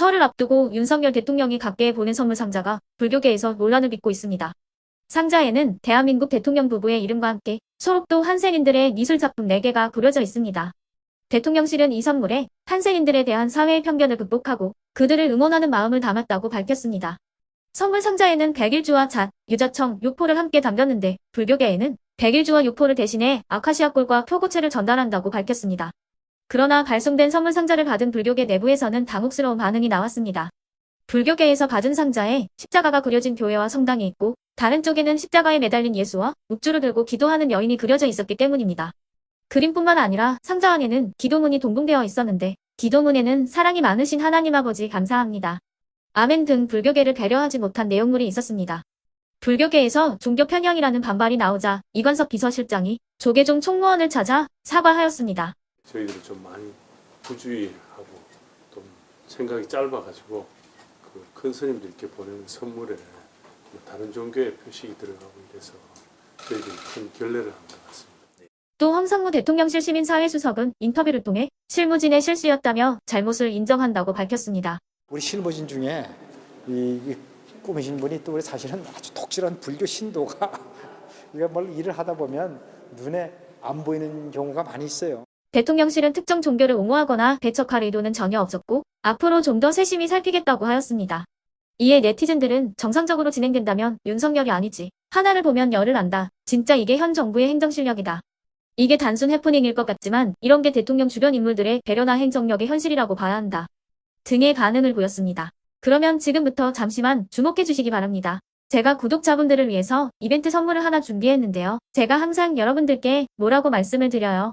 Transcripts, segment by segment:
설을 앞두고 윤석열 대통령이 갖게 보낸 선물 상자가 불교계에서 논란을 빚고 있습니다. 상자에는 대한민국 대통령 부부의 이름과 함께 소록도 한센인들의 미술 작품 4개가 그려져 있습니다. 대통령실은 이 선물에 한센인들에 대한 사회의 편견을 극복하고 그들을 응원하는 마음을 담았다고 밝혔습니다. 선물 상자에는 백일주와 잣, 유자청, 육포를 함께 담겼는데 불교계에는 백일주와 육포를 대신해 아카시아 꿀과 표고체를 전달한다고 밝혔습니다. 그러나 발송된 선물 상자를 받은 불교계 내부에서는 당혹스러운 반응이 나왔습니다. 불교계에서 받은 상자에 십자가가 그려진 교회와 성당이 있고 다른 쪽에는 십자가에 매달린 예수와 묵주를 들고 기도하는 여인이 그려져 있었기 때문입니다. 그림뿐만 아니라 상자 안에는 기도문이 동봉되어 있었는데 기도문에는 사랑이 많으신 하나님 아버지 감사합니다. 아멘 등 불교계를 배려하지 못한 내용물이 있었습니다. 불교계에서 종교 편향이라는 반발이 나오자 이관석 비서실장이 조계종 총무원을 찾아 사과하였습니다. 저희들이 좀 많이 부주의하고 좀 생각이 짧아가지고 그 큰 스님들께 보내는 선물에 뭐 다른 종교의 표식이 들어가고 이래서 저희들이 큰 결례를 한 것 같습니다. 또 황상무 대통령실 시민사회수석은 인터뷰를 통해 실무진의 실수였다며 잘못을 인정한다고 밝혔습니다. 우리 실무진 중에 이, 이 꾸미신 분이 또 우리 사실은 아주 독실한 불교 신도가 우리가 뭘 일을 하다 보면 눈에 안 보이는 경우가 많이 있어요. 대통령실은 특정 종교를 옹호하거나 배척할 의도는 전혀 없었고 앞으로 좀 더 세심히 살피겠다고 하였습니다. 이에 네티즌들은 정상적으로 진행된다면 윤석열이 아니지. 하나를 보면 열을 안다. 진짜 이게 현 정부의 행정 실력이다. 이게 단순 해프닝일 것 같지만 이런 게 대통령 주변 인물들의 배려나 행정력의 현실이라고 봐야 한다. 등의 반응을 보였습니다. 그러면 지금부터 잠시만 주목해 주시기 바랍니다. 제가 구독자분들을 위해서 이벤트 선물을 하나 준비했는데요. 제가 항상 여러분들께 뭐라고 말씀을 드려요.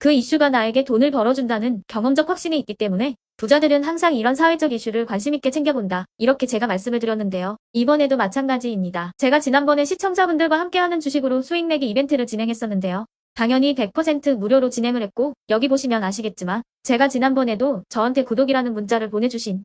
그 이슈가 나에게 돈을 벌어준다는 경험적 확신이 있기 때문에 부자들은 항상 이런 사회적 이슈를 관심있게 챙겨본다. 이렇게 제가 말씀을 드렸는데요. 이번에도 마찬가지입니다. 제가 지난번에 시청자분들과 함께하는 주식으로 수익 내기 이벤트를 진행했었는데요. 당연히 100% 무료로 진행을 했고 여기 보시면 아시겠지만 제가 지난번에도 저한테 구독이라는 문자를 보내주신